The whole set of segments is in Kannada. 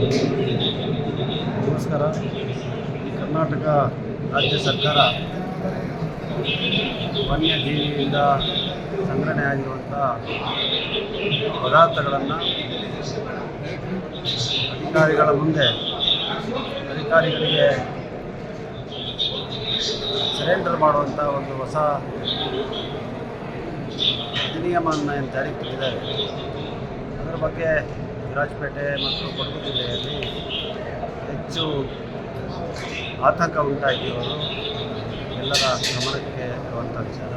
ನಮಸ್ಕಾರ. ಕರ್ನಾಟಕ ರಾಜ್ಯ ಸರ್ಕಾರ ವನ್ಯಜೀವಿಯಿಂದ ಸಂಗ್ರಹಣೆ ಆಗಿರುವಂಥ ಪದಾರ್ಥಗಳನ್ನು ಅಧಿಕಾರಿಗಳ ಮುಂದೆ ಅಧಿಕಾರಿಗಳಿಗೆ ಸರೆಂಡರ್ ಮಾಡುವಂಥ ಒಂದು ಹೊಸ ಅಧಿನಿಯಮವನ್ನು ಏನು ಜಾರಿಗೆ ತಂದಿದ್ದಾರೆ. ಅದರ ಬಗ್ಗೆ ವಿರಾಜಪೇಟೆ ಮತ್ತು ಕೊಡಗು ಜಿಲ್ಲೆಯಲ್ಲಿ ಹೆಚ್ಚು ಆತಂಕ ಉಂಟಾಗಿರೋದು ಎಲ್ಲರ ಗಮನಕ್ಕೆ ಇರುವಂಥ ವಿಚಾರ.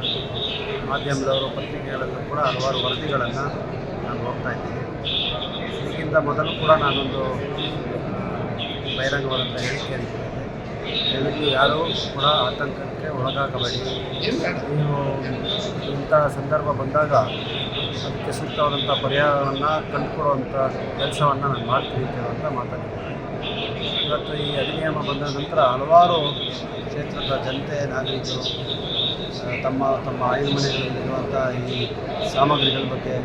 ಮಾಧ್ಯಮದವರು ಪತ್ರಿಕೆಗಳಲ್ಲೂ ಕೂಡ ಹಲವಾರು ವರದಿಗಳನ್ನು ನಾನು ಹೋಗ್ತಾ ಇದ್ದೀನಿ. ಇದಕ್ಕಿಂತ ಮೊದಲು ಕೂಡ ನಾನೊಂದು ಬಹಿರಂಗವಾದಂಥ ಕೊಟ್ಟಿದ್ದೆ ದಯವಿಟ್ಟು ಯಾರೂ ಕೂಡ ಆತಂಕಕ್ಕೆ ಒಳಗಾಗಬೇಡಿ. ನೀವು ಇಂಥ ಸಂದರ್ಭ ಬಂದಾಗ ಅದಕ್ಕೆ ಸೂಕ್ತವಾದಂಥ ಪರಿಹಾರವನ್ನು ಕಂಡುಕೊಡುವಂಥ ಕೆಲಸವನ್ನು ನಾನು ಮಾಡ್ತೀನಿ ಅಂತ ಮಾತಾಡಿದ್ದೇನೆ. ಇವತ್ತು ಈ ಅಧಿನಿಯಮ ಬಂದ ನಂತರ ಹಲವಾರು ಕ್ಷೇತ್ರದ ಜನತೆ ನಾಗರಿಕರು ತಮ್ಮ ತಮ್ಮ ಆಯುರ್ಮನೆಗಳಲ್ಲಿರುವಂಥ ಈ ಸಾಮಗ್ರಿಗಳ ಬಗ್ಗೆ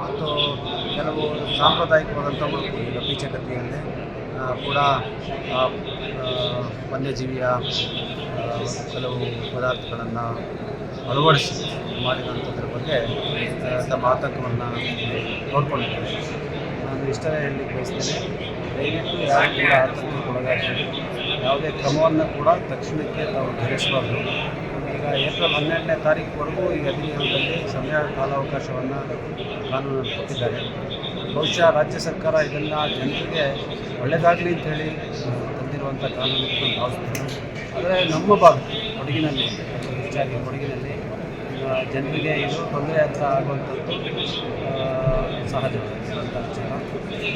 ಮತ್ತು ಕೆಲವು ಸಾಂಪ್ರದಾಯಿಕವಾದಂಥ ಉಡುಪು ಈಗ ಪೀಚಕತ್ತಿಯಲ್ಲಿ ಆ, ಕೂಡ ವನ್ಯಜೀವಿಯ ಕೆಲವು ಪದಾರ್ಥಗಳನ್ನು ಅಳವಡಿಸಿ ಮಾಡಿದಂಥದ್ರ ಬಗ್ಗೆ ತಮ್ಮ ಆತಂಕವನ್ನು ನೋಡ್ಕೊಂಡಿದ್ದಾರೆ. ನಾನು ಇಷ್ಟನೇ ಹೇಳಲಿಕ್ಕೆ ಬಯಸ್ತೇನೆ. ದಯವಿಟ್ಟು ಯಾರು ಕೂಡ ಆತಂಕಕ್ಕೆ ಕೊಡೋದಾಗಲಿ ಯಾವುದೇ ಕ್ರಮವನ್ನು ಕೂಡ ತಕ್ಷಣಕ್ಕೆ ತಾವು ಧರಿಸಬಾರ್ದು. ಈಗ ಏಪ್ರಿಲ್ ಹನ್ನೆರಡನೇ ತಾರೀಕುವರೆಗೂ ಈ ಅಧಿನಿಯಮದಲ್ಲಿ ಸಮಯ ಕಾಲಾವಕಾಶವನ್ನು ಕಾನೂನು ಕೊಟ್ಟಿದ್ದಾರೆ. ಬಹುಶಃ ರಾಜ್ಯ ಸರ್ಕಾರ ಇದನ್ನು ಜನರಿಗೆ ಒಳ್ಳೆಯದಾಗಲಿ ಅಂತೇಳಿ ತಂದಿರುವಂಥ ಕಾನೂನು ಭಾವಿಸ್ತೀನಿ ಆದರೆ ನಮ್ಮ ಭಾಗ, ಕೊಡಗಿನಲ್ಲಿ, ಹೆಚ್ಚಾಗಿ ಕೊಡಗಿನಲ್ಲಿ ಜನರಿಗೆ ಇದು ತೊಂದರೆ ಅಂತ ಆಗುವಂಥದ್ದು ಸಹಜ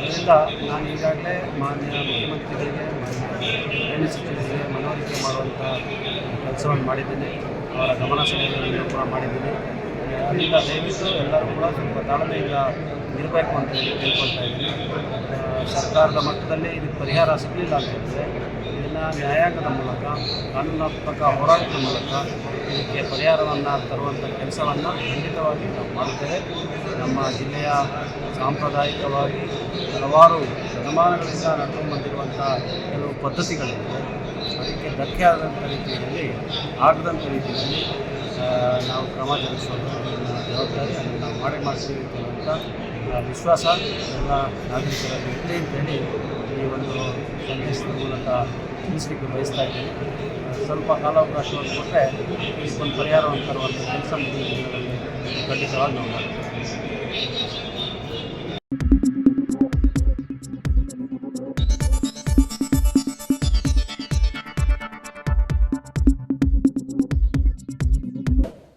ಅದರಿಂದ ನಾನು ಈಗಾಗಲೇ ಮಾನ್ಯ ಮುಖ್ಯಮಂತ್ರಿಗಳಿಗೆ, ಮಾನ್ಯ ಸಚಿವರಿಗೆ ಮನವರಿಕೆ ಮಾಡುವಂಥ ಕೆಲಸವನ್ನು ಮಾಡಿದ್ದೀನಿ. ಅವರ ಗಮನ ಸೆಳೆಯುವುದನ್ನು ಕೂಡ ಮಾಡಿದ್ದೀನಿ. ಅದರಿಂದ ದಯವಿಟ್ಟು ಎಲ್ಲರೂ ಕೂಡ ಸ್ವಲ್ಪ ತಾಳ್ಮೆಯಿಂದ ಇರಬೇಕು ಅಂತ ಹೇಳಿ ಕೇಳ್ಕೊಳ್ತಾ ಸರ್ಕಾರದ ಮಟ್ಟದಲ್ಲಿ ಇದಕ್ಕೆ ಪರಿಹಾರ ಸಿಗಲಿಲ್ಲ ಅಂತ ಹೇಳಿದ್ರೆ ಇದನ್ನು ನ್ಯಾಯಾಂಗದ ಮೂಲಕ, ಕಾನೂನಾತ್ಮಕ ಹೋರಾಟದ ಮೂಲಕ ಇದಕ್ಕೆ ಪರಿಹಾರವನ್ನು ತರುವಂಥ ಕೆಲಸವನ್ನು ಖಂಡಿತವಾಗಿ ನಾವು ಮಾಡುತ್ತೇವೆ. ನಮ್ಮ ಜಿಲ್ಲೆಯ ಸಾಂಪ್ರದಾಯಿಕವಾಗಿ ಹಲವಾರು ಶತಮಾನಗಳಿಂದ ನಡ್ಕೊಂಡು ಬಂದಿರುವಂಥ ಕೆಲವು ಪದ್ಧತಿಗಳಿವೆ. ಅದಕ್ಕೆ ಧಕ್ಕೆ ಆದಂಥ ರೀತಿಯಲ್ಲಿ ಆಗದಂಥ ರೀತಿಯಲ್ಲಿ ನಾವು ಕ್ರಮ ಜರುಗಿಸೋದು ನಮ್ಮ ಜವಾಬ್ದಾರಿ ಅದನ್ನು ನಾವು ಮಾಡಿ ಮಾಡ್ತೀವಿ ಅಂತ ವಿಶ್ವಾಸ ಎಲ್ಲ ನಾಗರಿಕರಲ್ಲಿ ಇರಲಿ ಅಂತೇಳಿ ಈ ಒಂದು ಸಂದೇಶದ ಮೂಲಕ ತಿಳಿಸ್ಲಿಕ್ಕೆ ಬಯಸ್ತಾ ಇದ್ದೀನಿ. ಸ್ವಲ್ಪ ಕಾಲಾವಕಾಶವನ್ನು ಕೊಟ್ಟರೆ ಇದಕ್ಕೊಂದು ಪರಿಹಾರವನ್ನು ತರುವಂಥ ಕೆಲಸ ಮುಂದಿನ ದಿನಗಳಲ್ಲಿ ಖಂಡಿತವಾಗಿ ನಾವು ಮಾಡ್ತೀವಿ.